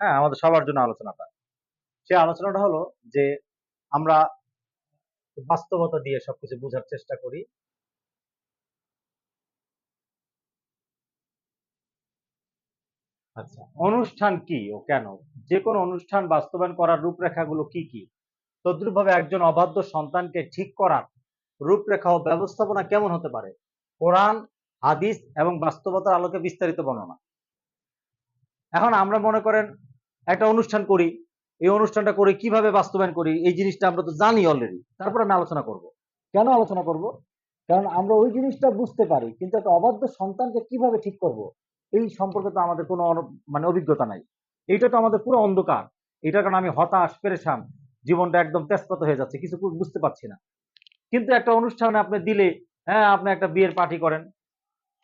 হ্যাঁ বাস্তবতা দিয়ে সবকিছু বোঝার চেষ্টা করি। আচ্ছা অনুষ্ঠান কি ও কেন? যে কোনো অনুষ্ঠান বাস্তবায়ন করার রূপরেখাগুলো কি কি? তদ্রুপভাবে একজন অবাধ্য সন্তানকে ঠিক করার রূপরেখা ও ব্যবস্থাপনা কেমন হতে পারে? কোরআন, হাদিস এবং বাস্তবতার আলোকে বিস্তারিত বর্ণনা। এখন আমরা মনে করেন একটা অনুষ্ঠান করি। এই অনুষ্ঠানটা করে কীভাবে বাস্তবায়ন করি? এই জিনিসটা আমরা তো জানি অলরেডি তারপর আমি আলোচনা করব। কেন আলোচনা করব? কারণ আমরা ওই জিনিসটা বুঝতে পারি, কিন্তু একটা অবাধ্য সন্তানকে কীভাবে ঠিক করব? এই সম্পর্কে তো আমাদের কোনো মানে অভিজ্ঞতা নাই। এইটা তো আমাদের পুরো অন্ধকার। এটার কারণে আমি হতাশ পেরেছান জীবনটা একদম তেজপাত হয়ে যাচ্ছে। কিছু বুঝতে পারছি না। কিন্তু একটা অনুষ্ঠানে আপনি দিলে হ্যাঁ আপনি একটা বিয়ের পার্টি করেন,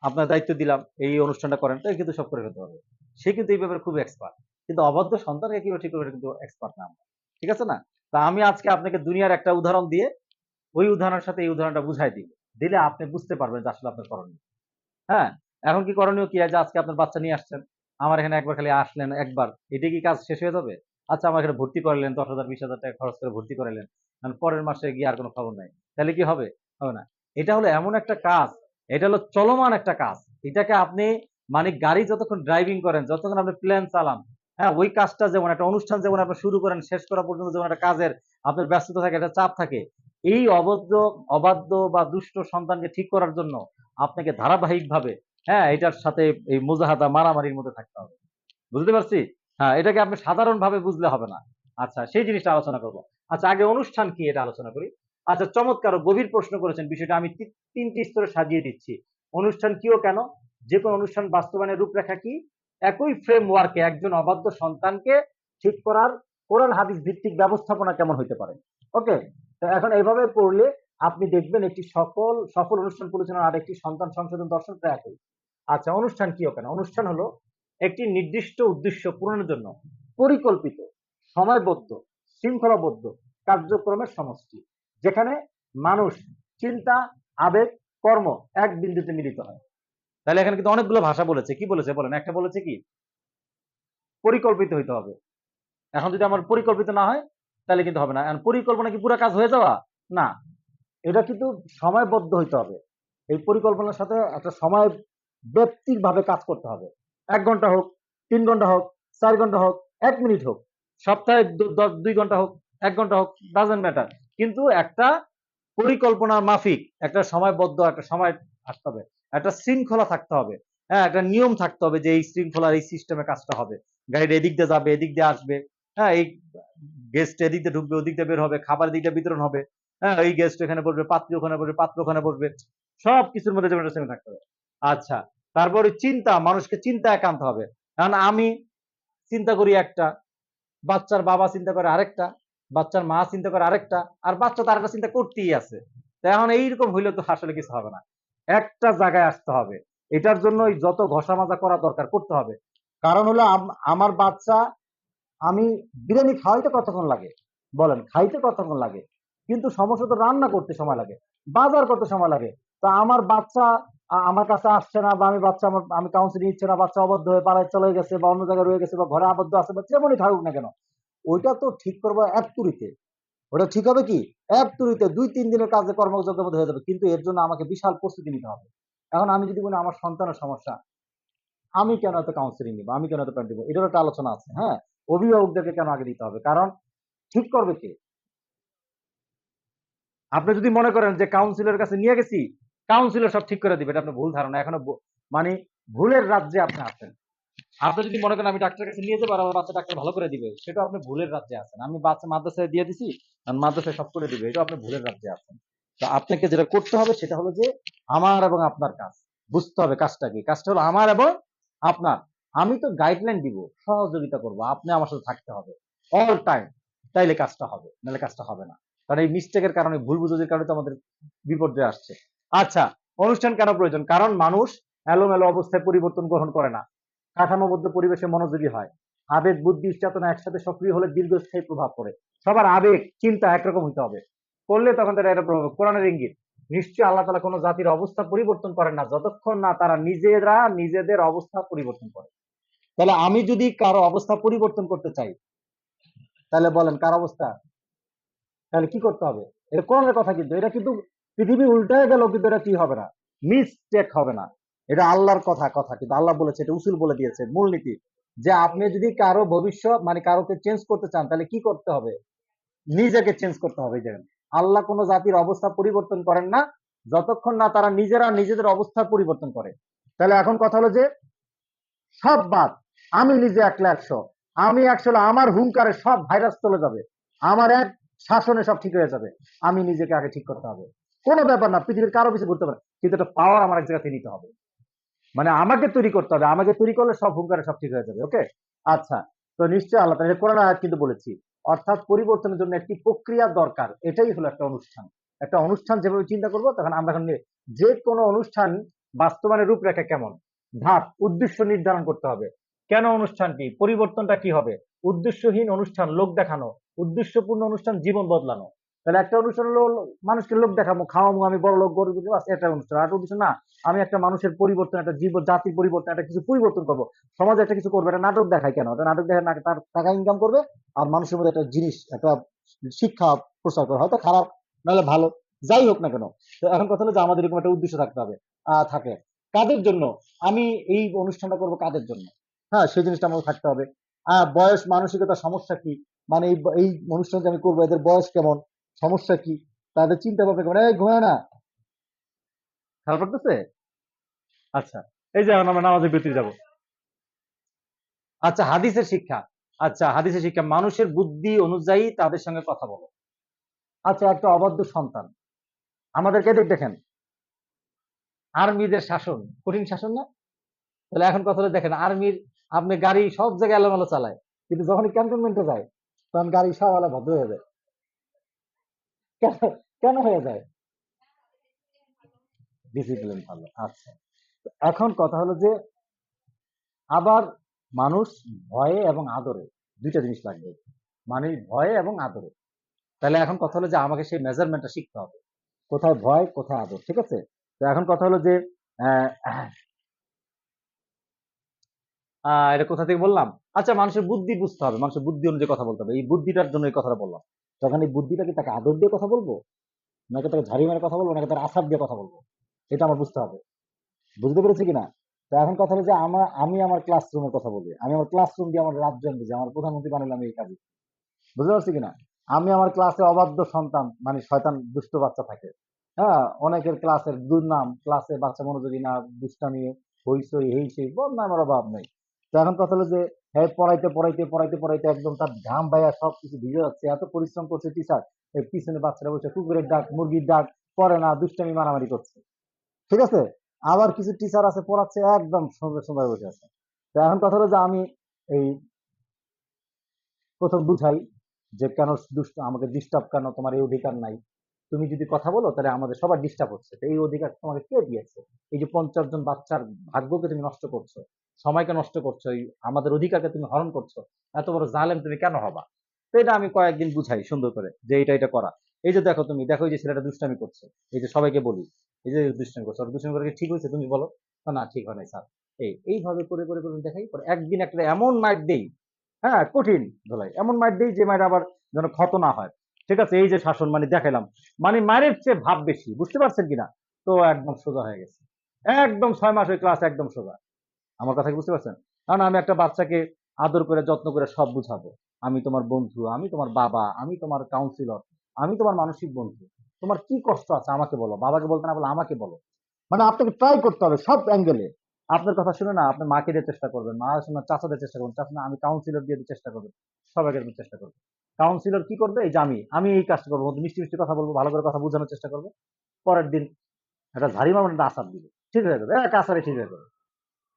আপনার দায়িত্ব দিলাম, এই অনুষ্ঠানটা করেন, তাই কিন্তু সব করে ফেলতে হবে সে কিন্তু এই ব্যাপারে খুব এক্সপার্ট কিন্তু অবাধ্য সন্তানকে কীভাবে ঠিক করবে কিন্তু এক্সপার্ট না আমরা। ঠিক আছে না? তা আমি আজকে আপনাকে দুনিয়ার একটা উদাহরণ দিয়ে, ওই উদাহরণের সাথে এই উদাহরণটা বুঝাই দিব। দিলে আপনি বুঝতে পারবেন যে আসলে আপনার করণীয় হ্যাঁ? এখন কি করণীয় কি? আছে আজকে আপনার বাচ্চা নিয়ে আসছেন, আমার এখানে একবার খালি আসলেন একবার, এটা কি কাজ শেষ হয়ে যাবে? আচ্ছা আমার এখানে ভর্তি করলেন, দশ হাজার, বিশ হাজার টাকা খরচ করে ভর্তি করালেন কারণ পরের মাসে গিয়ে আর কোনো খবর নাই। তাহলে কি হবে? হবে না। এটা হলো এমন একটা কাজ, এটা হলো চলমান একটা কাজ। এটাকে আপনি মানে গাড়ি যতক্ষণ ড্রাইভিং করেন, যতক্ষণ আপনি প্লেন চালান হ্যাঁ ওই কাজটা যেমন একটা অনুষ্ঠান যেমন আপনি শুরু করেন, শেষ করা পর্যন্ত যেমন একটা কাজের আপনার ব্যস্ততা থাকে, একটা চাপ থাকে, এই অবদ্ধ অবাধ্য বা দুষ্ট সন্তানকে ঠিক করার জন্য আপনাকে ধারাবাহিকভাবে হ্যাঁ এটার সাথে এই মুজাহাদা, মারামারির মধ্যে থাকতে হবে। বুঝতে পারছি? হ্যাঁ এটাকে আপনি সাধারণ ভাবে বুঝলে হবে না। আচ্ছা সেই জিনিসটা আলোচনা করব। আচ্ছা আগে অনুষ্ঠান কি এটা আলোচনা করি? আচ্ছা চমৎকার গভীর প্রশ্ন করেছেন বিষয়টা। আমি তিনটি স্তরে সাজিয়ে দিচ্ছি। অনুষ্ঠান কি ও কেন? যে কোনো অনুষ্ঠান বাস্তবায়নের রূপরেখা কি? একই ফ্রেমওয়ার্কে একজন অবাধ্য সন্তানকে ঠিক করার কোরআন হাদিস ভিত্তিক ব্যবস্থাপনা কেমন হইতে পারে? ওকে, তো এখন এইভাবে পড়লে আপনি দেখবেন একটি সকল, সফল অনুষ্ঠান পরিচালনা আর একটি সন্তান সংশোধন দর্শন প্রায় একই। আচ্ছা অনুষ্ঠান কি কেন? অনুষ্ঠান হলো একটি নির্দিষ্ট উদ্দেশ্য পূরণের জন্য পরিকল্পিত, সময়বদ্ধ, শৃঙ্খলাবদ্ধ কার্যক্রমের সমষ্টি। যেখানে মানুষ, চিন্তা, আবেগ, কর্ম এক বিন্দুতে মিলিত হয়। তাহলে এখানে কিন্তু অনেকগুলো ভাষা বলেছে। কি বলেছে বলেন? একটা বলেছে কি? পরিকল্পিত হইতে হবে। এখন যদি আমার পরিকল্পিত না হয়, তাহলে কিন্তু হবে না। এখন পরিকল্পনা কি পুরো কাজ হয়ে যাওয়া? না। এটা কিন্তু সময়বদ্ধ হইতে হবে। এই পরিকল্পনার সাথে একটা সময় ব্যক্তিক ভাবে কাজ করতে হবে। এক ঘণ্টা হোক, তিন ঘণ্টা হোক, চার ঘণ্টা হোক, এক মিনিট হোক, সপ্তাহে দুই ঘণ্টা হোক, এক ঘণ্টা হোক ডাজেন্ট ম্যাটার কিন্তু একটা পরিকল্পনার মাফিক, একটা সময়বদ্ধ, একটা সময় আসতে হবে, একটা শৃঙ্খলা থাকতে হবে হ্যাঁ একটা নিয়ম থাকতে হবে যে এই শৃঙ্খলার এই সিস্টেমে কাজটা হবে। গাড়িটা এদিক দিয়ে যাবে, এদিক দিয়ে আসবে হ্যাঁ এই গেস্ট এদিক দিয়ে ঢুকবে, ওদিক দিয়ে বের হবে, খাবার দিক দিয়ে বিতরণ হবে হ্যাঁ এই গেস্ট এখানে বসবে, পাত্র ওখানে বসবে, পাত্র ওখানে বসবে সব কিছুর মধ্যে যেমন থাকতে হবে। আচ্ছা তারপরে চিন্তা, মানুষকে চিন্তা একান্ত হবে। কারণ আমি চিন্তা করি একটা, বাচ্চার বাবা চিন্তা করে আরেকটা বাচ্চার মা চিন্তা করে আরেকটা, আর বাচ্চা তার একটা চিন্তা করতেই আছে। তো এখন এইরকম হইলে তো আসলে কিছু হবে না। একটা জায়গায় আসতে হবে। এটার জন্য যত ঘষা মাজা করা দরকার করতে হবে। কারণ হলো আমার বাচ্চা, আমি বিরিয়ানি খাওয়াইতে কতক্ষণ লাগে? বলেন, খাইতে কতক্ষণ লাগে? কিন্তু সমস্যা তো রান্না করতে সময় লাগে, বাজার করতে সময় লাগে। তা আমার বাচ্চা আমার কাছে আসছে না, বা আমি বাচ্চা আমার, আমি কাউন্সিলিং নিচ্ছে না, বাচ্চা অবদ্ধ হয়ে পাড়ায় চলে গেছে, বা অন্য জায়গায় রয়ে গেছে, বা ঘরে আবদ্ধ আছে, বা যেমনই থাকুক না কেন ওইটা তো ঠিক করব এক তুরিতে। ওটা ঠিক হবে কি? এক তুরিতে দুই, তিন দিনের কাজে কর্মযোগ্যের মধ্যে হয়ে যাবে, কিন্তু এর জন্য আমাকে বিশাল প্রস্তুতি নিতে হবে। এখন আমি যদি বলি আমার সন্তানের সমস্যা, আমি কেন এত কাউন্সিলিং নিবো? আমি কেন এত প্যান্ট দিব? এটার একটা আলোচনা আছে হ্যাঁ? অভিভাবকদেরকে কেন আগে দিতে হবে? কারণ ঠিক করবে কে? আপনি যদি মনে করেন যে কাউন্সিলের কাছে নিয়ে গেছি কাউন্সিলর সব ঠিক করে দিবে, এটা আপনার ভুল ধারণা। এখনও মানে ভুলের রাজ্যে আপনি আছেন। আপনি যদি মনে করেন আমি ডাক্তারের কাছে নিয়ে যাব আর বাচ্চা ডাক্তার ভালো করে দিবে সেটা আপনি ভুলের রাজ্যে আছেন। আমি বাচ্চা মাদ্রাসায় দিয়ে দিছি আর মাদ্রাসায় সব করে দিবে এটা আপনি ভুলের রাজ্যে আছেন। তো আপনাকে যেটা করতে হবে, সেটা হলো যে আমার এবং আপনার কাজ। বুঝতে হবে কাজটা কি? কাজটা হলো আমার এবং আপনার। আমি তো গাইডলাইন দিব, সহযোগিতা করব, আপনি আমার সাথে থাকতে হবে। অল টাইম তাইলে কাজটা হবে নাহলে কাজটা হবে না। কারণ এই মিস্টেকের কারণে, ভুল বুঝাবুঝির কারণে তো আমাদের বিপর্যয় আসছে। আচ্ছা অনুষ্ঠান কেন প্রয়োজন? কারণ মানুষ এলোমেলো অবস্থায় পরিবর্তন গ্রহণ করে না। কাঠামোবদ্ধ পরিবেশে মনোযোগী হয়। আবেগ, বুদ্ধি, চেতনা একসাথে সক্রিয় হলে দীর্ঘস্থায়ী প্রভাব পড়ে। সবার আবেগ, চিন্তা একরকম হতে হবে। করলে তখন তারা এটা প্রভাব কোরআনের ইঙ্গিত। নিশ্চয়ই আল্লাহ তাআলা কোনো জাতির অবস্থা পরিবর্তন করেন না। যতক্ষণ না তারা নিজেরা নিজেদের অবস্থা পরিবর্তন করে। তাহলে আমি যদি কারও অবস্থা পরিবর্তন করতে চাই, তাহলে বলেন, কার অবস্থা? তাহলে কি করতে হবে? এটা কোরআনের কথা কিন্তু। এটা কিন্তু পৃথিবী উল্টায় গেল, কিন্তু এটা কি হবে না? মিসটেক হবে না। এটা আল্লাহর কথা কথা। কিন্তু আল্লাহ বলেছে, এটা উসুল বলে দিয়েছে মূলনীতি যে আপনি যদি কারও ভবিষ্যৎ মানে কারোকে চেঞ্জ করতে চান, তাহলে কি করতে হবে? নিজেকে চেঞ্জ করতে হবে যেন আল্লাহ কোনো জাতির অবস্থা পরিবর্তন করেন না। যতক্ষণ না তারা নিজেরা নিজেদের অবস্থা পরিবর্তন করে। তাহলে এখন কথা হলো যে, সব বাদ। আমি নিজে একলা একশো। আমি একশো আমার হুঙ্কারে সব ভাইরাস চলে যাবে। আমার এক শাসনে সব ঠিক হয়ে যাবে। আমি নিজেকে আগে ঠিক করতে হবে। কোনো ব্যাপার না, পৃথিবীর কারও কিছু করতে পারে কিন্তু একটা পাওয়ার আমার এক জায়গা থেকে নিতে হবে। মানে আমাকে তৈরি করতে হবে, আমাকে তৈরি করলে সব হুঙ্কারে সব ঠিক হয়ে যাবে ওকে আচ্ছা তো নিশ্চয়ই আল্লাহ কোরআন আয়াত কিন্তু বলেছি, অর্থাৎ পরিবর্তনের জন্য একটি প্রক্রিয়া দরকার, এটাই হলো একটা অনুষ্ঠান একটা অনুষ্ঠান যেভাবে চিন্তা করব, তখন আমরা এখন যে কোনো অনুষ্ঠান বাস্তবায়নের রূপরেখা কেমন? ধাপ, উদ্দেশ্য নির্ধারণ করতে হবে, কেন অনুষ্ঠানটি পরিবর্তনটা কি হবে, উদ্দেশ্যহীন অনুষ্ঠান, লোক দেখানো, উদ্দেশ্যপূর্ণ অনুষ্ঠান, জীবন বদলানো তাহলে একটা অনুষ্ঠান হলো মানুষকে লোক দেখাবো, খাওয়াবো, আমি বড় লোক, গরিব একটা অনুষ্ঠান। আর অনুষ্ঠান না, আমি একটা মানুষের পরিবর্তন, একটা জীব, জাতির পরিবর্তন, একটা কিছু পরিবর্তন করব। সমাজে একটা কিছু করবে, একটা নাটক দেখায় কেন? একটা নাটক দেখে তার টাকা ইনকাম করবে, আর মানুষের মধ্যে একটা জিনিস, একটা শিক্ষা প্রচার করে হয়তো খারাপ, নাহলে ভালো, যাই হোক না কেন। তো এখন কথা হলো যে আমাদের এরকম একটা উদ্দেশ্য থাকতে হবে থাকে। কাদের জন্য? আমি এই অনুষ্ঠানটা করব কাদের জন্য? হ্যাঁ সেই জিনিসটা আমাকে থাকতে হবে। বয়স, মানসিকতা, সমস্যা কি? মানে এই এই অনুষ্ঠান যে আমি করব, এদের বয়স কেমন? সমস্যা কি? তাদের চিন্তা ভাবনা এই ঘুমায় না। খেয়াল করতেছে আচ্ছা এই যে আমরা নামাজের বিরতি যাব। আচ্ছা হাদিসের শিক্ষা। আচ্ছা হাদিসের শিক্ষা। মানুষের বুদ্ধি অনুযায়ী তাদের সঙ্গে কথা বলো। আচ্ছা একটা অবাধ্য সন্তান। আমাদেরকে দেখ দেখেন। আর্মিদের শাসন। কঠিন শাসন না? তাহলে এখন কথা হলো দেখেন, আর্মির, আপনি গাড়ি সব জায়গায় এলোমেলো চালায়। কিন্তু যখনই ক্যান্টনমেন্টে যায়, তখন গাড়ি সব আলা ভদ্র হয়ে যায়। কেন- হয়ে যায়? ডিসিপ্লিন ভালো আচ্ছা। এখন কথা হলো যে, আবার মানুষ ভয়ে এবং আদরে, দুইটা জিনিস লাগবে। মানে ভয়ে এবং আদরে। তাহলে এখন কথা হলো যে, আমাকে সেই মেজারমেন্টটা শিখতে হবে। কোথায় ভয়, কোথায় আদর, ঠিক আছে? তো এখন কথা হলো যে এটা কোথা থেকে বললাম? আচ্ছা মানুষের বুদ্ধি বুঝতে হবে। মানুষের বুদ্ধি অনুযায়ী কথা বলতে হবে। এই বুদ্ধিটার জন্য এই কথাটা বললাম। তখন এই বুদ্ধিটা কি তাকে আদর দিয়ে কথা বলব? নাকি তাকে ঝাড়ি মেরে কথা বলব? নাকি তার আসার দিয়ে কথা বলব? এটা আমার বুঝতে হবে। বুঝতে পেরেছি কিনা? তো এখন কথা হলো যে আমার আমি আমার ক্লাসরুমের কথা বলি। আমি আমার ক্লাসরুম দিয়ে আমার রাজ্য বুঝি আমার প্রধানমন্ত্রী বানালাম এই কাজে। বুঝতে পারছি কিনা? আমি আমার ক্লাসে অবাধ্য সন্তান মানে শয়তান দুষ্ট বাচ্চা থাকে। হ্যাঁ অনেকের ক্লাসের দুর্নাম ক্লাসে বাচ্চা মনোযোগী না, দুষ্টামি হইসই হেই সেই বদনামের অভাব নেই। তো এখন কথা হলো যে হ্যাঁ পড়াইতে পড়াইতে পড়াইতে পড়াইতে একদম তার ঘাম ভাইয়া সব কিছু ভিজে যাচ্ছে। এত পরিশ্রম করছে টিচার এই পিছনে বাচ্চারা বসে কুকুরের ডাক, মুরগির ডাক পড়ে না, দুষ্টামি মারামারি করছে। ঠিক আছে? আবার কিছু টিচার আছে, পড়াচ্ছে, একদম সুন্দর সুন্দর বসে আছে। তো এখন কথা হলো যে আমি এই প্রথম বুঝাই যে কেন দুষ্ট, আমাকে ডিস্টার্ব কেন, তোমার এই অধিকার নাই। তুমি যদি কথা বলো তাহলে আমাদের সবার ডিস্টার্ব হচ্ছে। এই অধিকার তোমাকে কে দিয়েছে? এই যে পঞ্চাশ জন বাচ্চার ভাগ্যকে তুমি নষ্ট করছ সময়কে নষ্ট করছ আমাদের অধিকারকে তুমি হরণ করছ এত বড় জালেম তুমি কেন হবা? তো এটা আমি কয়েকদিন বুঝাই সুন্দর করে যে এটা এটা করা। এই যে দেখো তুমি দেখো এই যে ছেলেটা দুষ্টামি করছে। এই যে সবাইকে বলি এই যে দুষ্টামি করছে দুষ্টামি করে ঠিক হয়েছে তুমি বলো? না, না ঠিক হয় নাই স্যার। এই এইভাবে করে করে করে দেখাই পরে একদিন একটা এমন মাইট দেই হ্যাঁ কঠিন ধলাই এমন মাইট দেই যে মাইট আবার যেন ক্ষত না হয়। ঠিক আছে, এই যে শাসন মানে দেখাইলাম। মানে মায়ের চেয়ে ভাব বেশি, বুঝতে পারছেন কিনা? তো একদম সোজা হয়ে গেছে। একদম ছয় মাস ওই ক্লাস একদম সোজা। আমার কথা বুঝতে পারছেন? কারণ আমি একটা বাচ্চাকে আদর করে, যত্ন করে সব বুঝাবো। আমি তোমার বন্ধু, আমি তোমার বাবা, আমি তোমার কাউন্সিলর আমি তোমার মানসিক বন্ধু। তোমার কি কষ্ট আছে আমাকে বলো, বাবাকে বলতে না বলো আমাকে বলো। মানে আপনাকে ট্রাই করতে হবে সব অ্যাঙ্গেলে আপনার কথা শুনে না, আপনি মাকে দিয়ে চেষ্টা করবেন, মা শুনে চাচাদের চেষ্টা করবেন, চাচা আমি কাউন্সিলর দিয়ে চেষ্টা করবেন, সবাইকে চেষ্টা করবেন। কাউন্সিলর কি করবে? এই যে আমি আমি এই কাজটা করব মিষ্টি মিষ্টি কথা বলব, ভালো করে কথা বোঝানোর চেষ্টা করব। পরের দিন একটা ঝাড়ি মারবেন একটা আসার দিবে ঠিক হয়ে যাবে, এক আসারে ঠিক হয়ে যাবে।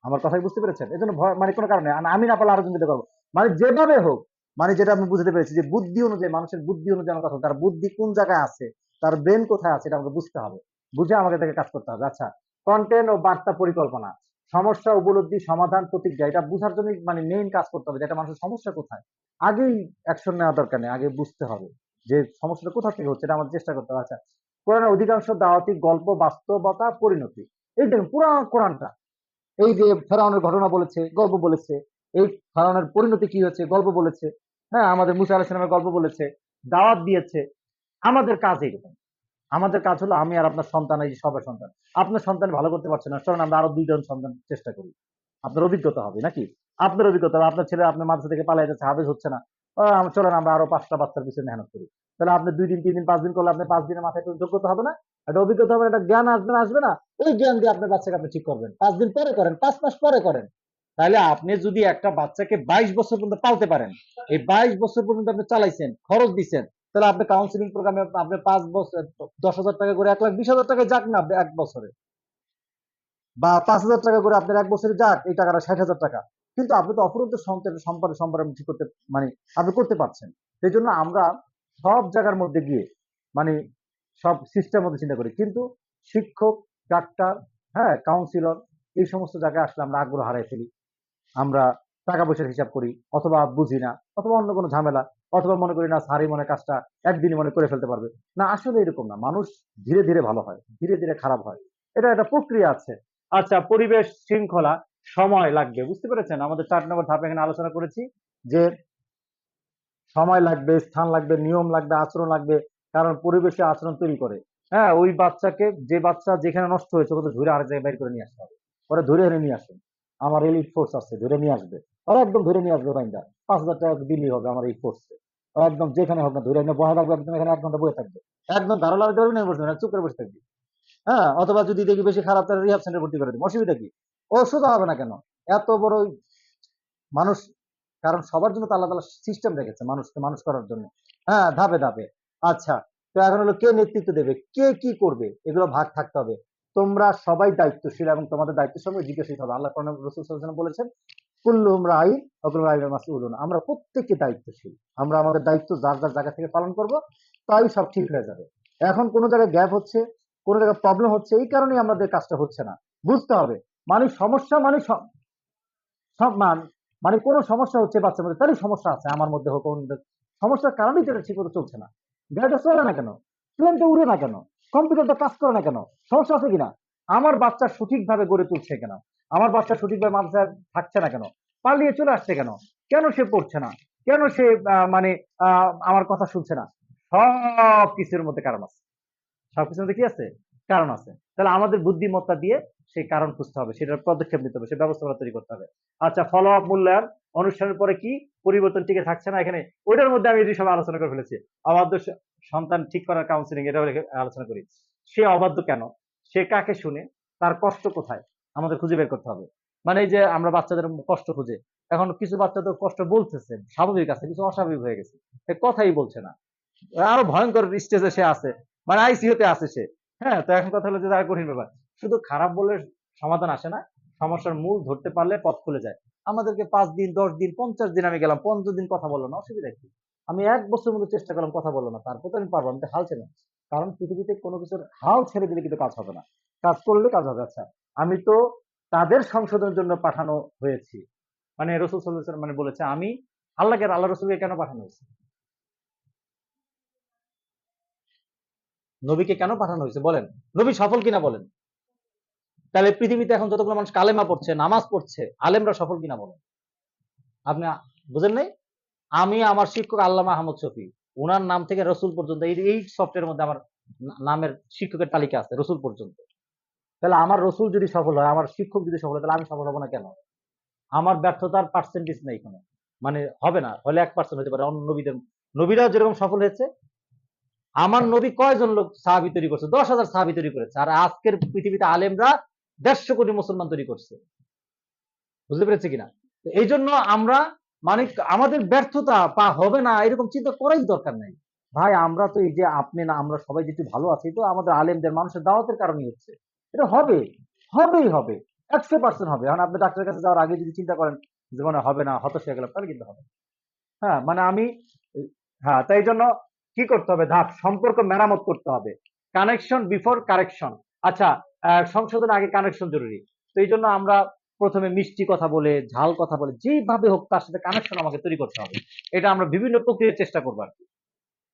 আমার কথাই বুঝতে পেরেছেন? এই জন্য মানে কোনো কারণে আমি না পারলে আরও চিন্তা করব মানে যেভাবে হোক মানে যেটা আমি বুঝতে পেরেছি যে বুদ্ধি অনুযায়ী, মানুষের বুদ্ধি অনুযায়ী আমার কথা, তার বুদ্ধি কোন জায়গায় আছে, তার ব্রেন কোথায় আছে, এটা আমাকে বুঝতে হবে। বুঝে আমাকে তাকে কাজ করতে হবে। আচ্ছা কন্টেন্ট ও বার্তা পরিকল্পনা। সমস্যা, উপলব্ধি, সমাধান প্রতিজ্ঞা এটা বুঝার জন্য মানে মেইন কাজ করতে হবে যে একটা মানুষের সমস্যা কোথায়। আগেই অ্যাকশন নেওয়া দরকার নেই, আগে বুঝতে হবে যে সমস্যাটা কোথা থেকে হচ্ছে, এটা আমাদের চেষ্টা করতে হবে। আচ্ছা কোরআনের অধিকাংশ দাওয়াতি গল্প বাস্তবতা, পরিণতি। এই দেখুন, পুরো কোরআনটা। এই যে ফেরাউনের ঘটনা বলেছে, গল্প বলেছে, এই ফেরাউনের পরিণতি কি হচ্ছে, গল্প বলেছে। হ্যাঁ আমাদের মুসা আলাহ গল্প বলেছে, দাওয়াত দিয়েছে। আমাদের কাজ এইরকম। আমাদের কাজ হলো আমি আর আপনার সন্তান, এই সবার সন্তান। আপনার সন্তান ভালো করতে পারছে না, চলেন আমরা আরও দুইজন সন্তান চেষ্টা করি। আপনার অভিজ্ঞতা হবে নাকি? আপনার অভিজ্ঞতা আপনার ছেলে আপনার মাদ্রাসা থেকে পালাই যাচ্ছে, হাফেজ হচ্ছে না। চলেন আমরা আরও পাঁচটা বাচ্চার পিছনে মেহনত করি। তাহলে আপনি দুই দিন, তিন দিন, পাঁচ দিন করলে আপনি পাঁচ দিনের মাথায় যোগ্যতা হবে না? একটা অভিজ্ঞতা হবে, একটা জ্ঞান আসবে না আসবে না? ওই জ্ঞান দিয়ে আপনার বাচ্চাকে আপনি ঠিক করবেন। পাঁচ দিন পরে করেন, পাঁচ মাস পরে করেন। তাহলে আপনি যদি একটা বাচ্চাকে বাইশ বছর পর্যন্ত পালতে পারেন, এই বাইশ বছর পর্যন্ত আপনি চালাইছেন, খরচ দিচ্ছেন তাহলে আপনি কাউন্সিলিং প্রোগ্রামে আপনি পাঁচ বছর, দশ হাজার টাকা করে এক লাখ বিশ হাজার টাকা যাক না এক বছরে। বা পাঁচ হাজার টাকা করে আপনার এক বছরে যাক, এই টাকাটা ষাট হাজার টাকা। কিন্তু আপনি তো অপরন্ত সম্পাদন সম্পাদন ঠিক করতে মানে আপনি করতে পারছেন। সেই জন্য আমরা সব জায়গার মধ্যে গিয়ে মানে সব সিস্টেম মধ্যে চিন্তা করি। কিন্তু শিক্ষক, ডাক্তার হ্যাঁ কাউন্সিলর এই সমস্ত জায়গায় আসলে আমরা আগ্রহ হারাই ফেলি। আমরা টাকা পয়সার হিসাব করি, অথবা বুঝি না, অথবা অন্য কোনো ঝামেলা, অথবা মনে করি না সারি মনে কাজটা একদিনই মনে করে ফেলতে পারবে। না, আসলে এরকম না। মানুষ ধীরে ধীরে ভালো হয়, ধীরে ধীরে খারাপ হয়। এটা একটা প্রক্রিয়া আছে। আচ্ছা পরিবেশ শৃঙ্খলা, সময় লাগবে, বুঝতে পেরেছেন? আমাদের চার নম্বর ধাপে এখানে আলোচনা করেছি যে সময় লাগবে, স্থান লাগবে, নিয়ম লাগবে, আচরণ লাগবে, কারণ পরিবেশে আচরণ তৈরি করে। হ্যাঁ ওই বাচ্চাকে, যে বাচ্চা যেখানে নষ্ট হয়েছে, ওকে ধরে আরেক জায়গায় বের করে নিয়ে আসতে হবে। ওরা ধরে এনে নিয়ে আসেন। আমার এলিট ফোর্স আছে, ধরে নিয়ে আসবে। ওরা একদম ধরে নিয়ে আসবে বাইন্দা পাঁচ হাজার টাকা দিলেই হবে আমার এই ফোর্সে ওরা একদম যেখানে হোক না, ধরে এনে বসে থাকবে একদম এখানে, এক ঘণ্টা বসে থাকবে। একদম ধারা লাগতে পারবে না বসবে, না, চুপ করে বসে থাকবে। হ্যাঁ অথবা যদি দেখি বেশি খারাপ, তাহলে রিহাব সেন্টার ভর্তি করে দেবো। অসুবিধা কি? সোজা হবে না কেন? এত বড় মানুষ, কারণ সবার জন্য তো আলাদা আলাদা সিস্টেম রেখেছে মানুষকে, মানুষ করার জন্য। হ্যাঁ ধাপে ধাপে। আচ্ছা তো এখন হলো কে নেতৃত্ব দেবে? কে কি করবে? এগুলো ভাগ থাকতে হবে। তোমরা সবাই দায়িত্বশীল এবং তোমাদের দায়িত্বের সঙ্গে জিজ্ঞাসিত হবে। আল্লাহ রসুল বলেছেন কুল্লুহুম রাই অকুল রাই মাসউলুন আমরা প্রত্যেককে দায়িত্বশীল। আমরা আমাদের দায়িত্ব যার যার জায়গা থেকে পালন করব, তাই সব ঠিক হয়ে যাবে। এখন কোনো জায়গায় গ্যাপ হচ্ছে, কোনো জায়গায় প্রবলেম হচ্ছে, এই কারণেই আমাদের কাজটা হচ্ছে না। বুঝতে হবে মানে সমস্যা মানে সব মান মানে কোনো সমস্যা হচ্ছে বাচ্চার মধ্যে, তারই সমস্যা আছে, আমার মধ্যে হোক সমস্যার কারণেই এটা ঠিক মতো চলছে না। গাড়িটা চলে না কেন? প্লেনটা উড়ে না কেন? কম্পিউটারটা কাজ করে না কেন? সমস্যা আছে কিনা? আমার বাচ্চা সঠিকভাবে গড়ে তুলছে কেন? আমার বাচ্চা সঠিকভাবে মাদ্রাসায় থাকছে না কেন? পালিয়ে চলে আসছে কেন? কেন সে পড়ছে না? কেন সে মানে আমার কথা শুনছে না? সব কিছুর মধ্যে কারণ আছে। সব কিছুর মধ্যে কি আছে? কারণ আছে। তাহলে আমাদের বুদ্ধিমত্তা দিয়ে সেই কারণ খুঁজতে হবে, সেটার পদক্ষেপ নিতে হবে, সে ব্যবস্থাপনা তৈরি করতে হবে। আচ্ছা ফলো আপ মূল্যায়ন, অনুষ্ঠানের পরে কি পরিবর্তন টিকে থাকছে না এখানে? ওইটার মধ্যে আমি এই সব আলোচনা করে ফেলেছি। অবাধ্য সন্তান ঠিক করার কাউন্সিলিং রেখে আলোচনা করি। সে অবাধ্য কেন? সে কাকে শুনে? তার কষ্ট কোথায়? আমাদের খুঁজে বের করতে হবে। মানে এই যে আমরা বাচ্চাদের কষ্ট খুঁজে, এখন কিছু বাচ্চা তো কষ্ট বলতেছে, স্বাভাবিক আছে, কিছু অস্বাভাবিক হয়ে গেছে, সে কথাই বলছে না। আরও ভয়ঙ্কর স্টেজে সে আছে মানে আইসিইউতে আছে সে। হ্যাঁ তো এখন কথা হলো যে তার কঠিন ব্যাপার। শুধু খারাপ বলে সমাধান আসে না, সমস্যার মূল ধরতে পারলে পথ খুলে যায়। আমাদেরকে পাঁচ দিন, দশ দিন, পঞ্চাশ দিন আমি গেলাম পঞ্চাশ দিন কথা বলল না, অসুবিধা কি? আমি এক বছর মধ্যে চেষ্টা করলাম, কথা বলল না, তারপর তো আমি পারব আমি তো হাল ছেড়ে কারণ পৃথিবীতে কোনো কিছুর হাল ছেড়ে দিলে কিন্তু কাজ হবে না। কাজ করলে কাজ হবে আচ্ছা। আমি তো তাদের সংশোধনের জন্য পাঠানো হয়েছি। মানে রসুল ওয়াসাল্লাম মানে বলেছে, আমি আল্লাহকে আল্লাহ রসুলকে কেন পাঠানো হয়েছে? নবীকে কেন পাঠানো হয়েছে বলেন? নবী সফল কিনা বলেন? তাহলে পৃথিবীতে এখন যতগুলো মানুষ কালেমা পড়ছে, নামাজ পড়ছে, আলেমরা সফল কিনা বলেন? আপনি বুঝেন নাই? আমি আমার শিক্ষক আল্লামা আহমদ শফি ওনার নাম থেকে রসুল পর্যন্ত, এই এই সফটওয়্যার মধ্যে আমার নামের শিক্ষকের তালিকা আছে, রসুল পর্যন্ত। তাহলে আমার রসুল যদি সফল হয়, আমার শিক্ষক যদি সফল হয়, তাহলে আমি সফল হব না কেন? আমার ব্যর্থতার পার্সেন্টেজ নেই কোনো। মানে হবে না, হলে এক পার্সেন্ট হতে পারে, অন্য নবীদের, নবীরাও যেরকম সফল হয়েছে। আমার নবী কয়জন লোক সাহাবি তৈরি করছে? দশ হাজার সাহাবি তৈরি করেছে। আর আজকের পৃথিবীতে আলেমরা দেড়শো কোটি মুসলমান তৈরি করছে। বুঝতে পেরেছি কিনা? এই জন্য আমরা মানে আমাদের ব্যর্থতা পা হবে না, এরকম চিন্তা করাই দরকার নেই। ভাই, আমরা তো এই যে আপনি না, আমরা সবাই যেটু ভালো আছি, তো আমাদের আলেমদের, মানুষের দাওয়াতের কারণেই হচ্ছে। এটা হবে, হবেই হবে, একশো পার্সেন্ট হবে। এখন আপনি ডাক্তারের কাছে যাওয়ার আগে যদি চিন্তা করেন, জীবনে হবে না, হতাশ হয়ে গেলাম, তাহলে কিন্তু হবে। হ্যাঁ মানে আমি হ্যাঁ তাই জন্য কি করতে হবে? ধাপ, সম্পর্ক মেরামত করতে হবে। কানেকশন বিফোর কারেকশন আচ্ছা সংশোধন আগে কানেকশন জরুরি। তো এই জন্য আমরা প্রথমে মিষ্টি কথা বলে, ঝাল কথা বলে যেভাবে হোক তার সাথে কানেকশন আমাকে তৈরি করতে হবে। এটা আমরা বিভিন্ন প্রক্রিয়ার চেষ্টা করব আর কি।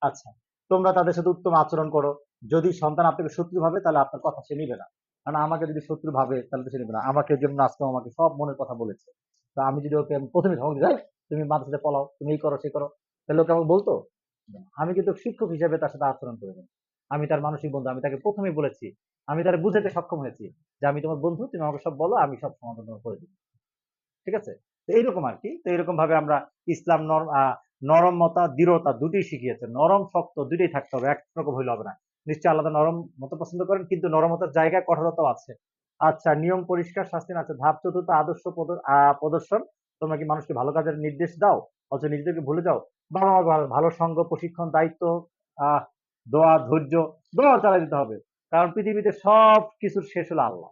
আচ্ছা তোমরা তাদের সাথে উত্তম আচরণ করো। যদি সন্তান আপনাকে শত্রু ভাবে, তাহলে আপনার কথা সে নিবে না। কারণ আমাকে যদি শত্রু ভাবে, তাহলে তো সে না। আমাকে যেমন আজকে আমাকে সব মনের কথা বলেছে। তো আমি যদি ওকে প্রথমে ধমক দিই তুমি মাদ্রাসাতে পলাও, তুমি এই করো সেই করো, তাহলে ওকে আমাকে বলতো? আমি কিন্তু শিক্ষক হিসেবে তার সাথে আচরণ করে আমি তার মানসিক বন্ধু, আমি তাকে প্রথমেই বলেছি, আমি তার বুঝাতে সক্ষম হয়েছি যে আমি তোমার বন্ধু, তুমি আমাকে সব বলো, আমি সব সমাধান করে দিই ঠিক আছে? তো এইরকম আর কি। তো এইরকম ভাবে আমরা ইসলাম নরমতা, দৃঢ়তা দুটোই শিখিয়েছে। নরম, শক্ত দুটোই থাকতে হবে একরকম হইলে হবে না। নিশ্চয়ই আলাদা নরম মতো পছন্দ করেন, কিন্তু নরমতার জায়গায় কঠোরতাও আছে। আচ্ছা নিয়ম, পরিষ্কার, শাস্তি আছে। ধাপ চতুর্থ, আদর্শ প্রদর্শন। তোমরা কি মানুষকে ভালো কাজের নির্দেশ দাও? অথচ নিজেদেরকে ভুলে যাও। বাবা মা ভালো- সঙ্গ, প্রশিক্ষণ, দায়িত্ব আহ দোয়া, ধৈর্য, দোয়া চালাই দিতে হবে। কারণ পৃথিবীতে সব কিছুর শেষ হলো আল্লাহ।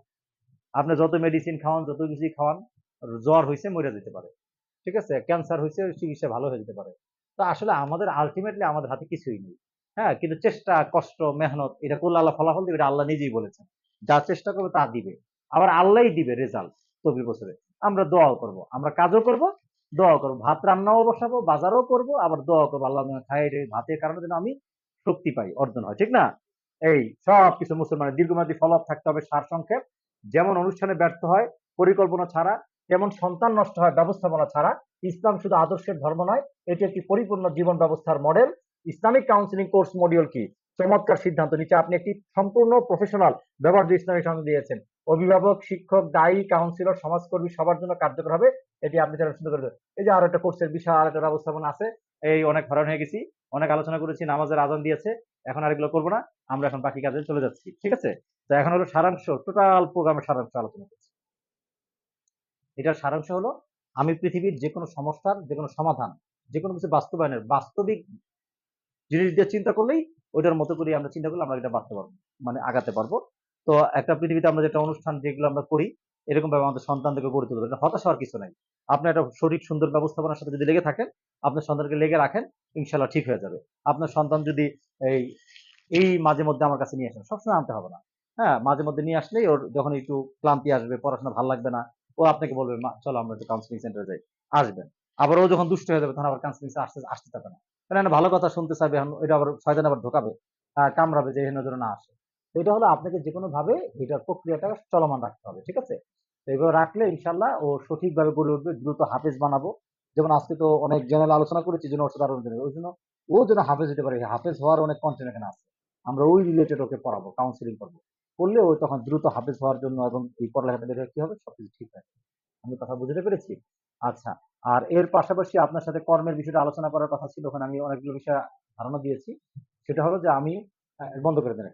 আপনি যত মেডিসিন খাওয়ান, যত কিছু খাওয়ান, জ্বর হয়েছে মরে যেতে পারে। ঠিক আছে? ক্যান্সার হয়েছে চিকিৎসা ভালো হয়ে যেতে পারে। তো আসলে আমাদের আলটিমেটলি আমাদের হাতে কিছুই নেই। হ্যাঁ কিন্তু চেষ্টা, কষ্ট, মেহনত, এটা করলে আল্লাহ ফলাফল দিবে আল্লাহ নিজেই বলেছেন। যা চেষ্টা করবে তা দিবে। আবার আল্লাহই দিবে রেজাল্ট চব্বিশ বছরে। আমরা দোয়াও করব। আমরা কাজও করব দোয়া করব। ভাত রান্নাও বসাবো, বাজারও করব, আবার দোয়া করব। আল্লাহ খাই ভাতের কারণে যেন আমি শক্তি পাই, অর্জন হয়। ঠিক না? এই সব কিছু মুসলমানের দীর্ঘমেয়াদী ফলো থাকতে হবে সার সংক্ষেপ যেমন অনুষ্ঠানে ব্যর্থ হয়, পরিকল্পনা ছাড়া, তেমন সন্তান নষ্ট হয়, ব্যবস্থাপনা ছাড়া। ইসলাম শুধু আদর্শের ধর্ম নয়, এটি একটি পরিপূর্ণ জীবন ব্যবস্থার model Islamic counselling course module কি? চমৎকার সিদ্ধান্ত নিচে আপনি একটি সম্পূর্ণ প্রফেশনাল ব্যবহার্য ইসলামিক সঙ্গে দিয়েছেন, অভিভাবক, শিক্ষক, দায়ী কাউন্সিলর সমাজকর্মী, সবার জন্য কার্যকর হবে, এটি আপনি যারা সুন্দর করে এই যে আরও একটা কোর্সের বিশাল একটা ব্যবস্থাপনা আছে, এই অনেক হরণ হয়ে গেছি, অনেক আলোচনা করেছি, নামাজের আজান দিয়েছে, এখন আর এগুলো করব না, আমরা এখন বাকি কাজে চলে যাচ্ছি, ঠিক আছে? তো এখন হলো সারাংশ টোটাল প্রোগ্রামের সারাংশ আলোচনা করছি। এটার সারাংশ হলো, আমি পৃথিবীর যে কোনো সমস্যার যে কোনো সমাধান যে কোনো কিছু বাস্তবায়নের, বাস্তবিক জিনিস দিয়ে চিন্তা করলেই ওইটার মতো করে আমরা চিন্তা করলে আমরা এটা বাড়তে পারব মানে আগাতে পারব। তো একটা পৃথিবীতে আমরা যেটা অনুষ্ঠান যেগুলো আমরা করি এরকম ভাবে আমাদের সন্তানদেরকে গড়ে তুলতে হবে এটা হতাশ হওয়ার কিছু নাই। আপনি একটা শরীর সুন্দর ব্যবস্থাপনার সাথে যদি লেগে থাকেন আপনার সন্তানকে লেগে রাখেন ইনশাল্লাহ ঠিক হয়ে যাবে। আপনার সন্তান যদি এই এই মাঝে মধ্যে আমার কাছে নিয়ে আসেন সবসময় আনতে হবে না। হ্যাঁ মাঝে মধ্যে নিয়ে আসলেই ওর যখন একটু ক্লান্তি আসবে পড়াশোনা ভালো লাগবে না ও আপনাকে বলবে "মা, চলো আমরা একটু কাউন্সিলিং সেন্টারে যাই। আসবেন। আবার ও যখন দুষ্ট হয়ে যাবে তখন আবার কাউন্সিলিং আসতে আসতে চাবে না। কারণ ভালো কথা শুনতে এখন এটা আবার শয়তান আবার ঢোকাবে কামড়াবে যে হেন যেন না আসে। তো এটা হলো আপনাকে যে কোনো ভাবে এটার প্রক্রিয়াটা চলমান রাখতে হবে, ঠিক আছে? তো এইভাবে রাখলে ইনশাল্লাহ ও সঠিকভাবে গড়ে উঠবে, দ্রুত হাফেজ বানাবো। যেমন আজকে তো অনেক জেনারেল আলোচনা করেছি যেন ওর সাথে জেনারেল ওই জন্য ও যেন হাফেজ হতে পারে, হাফেজ হওয়ার অনেক কন্টেন্ট এখানে আছে। আমরা ওই রিলেটেড ওকে পড়াবো কাউন্সিলিং করব। করলে ও তখন দ্রুত হাফেজ হওয়ার জন্য এবং এই পড়ালেখাটা হয়ে কি হবে? সবকিছু ঠিক হবে আমি কথা বুঝতে পেরেছি? আচ্ছা আর এর পাশাপাশি আপনার সাথে কর্মের বিষয়টা আলোচনা করার কথা ছিল ওখানে আমি অনেকগুলো বিষয় ধারণা দিয়েছি। সেটা হলো যে আমি বন্ধ করে দেন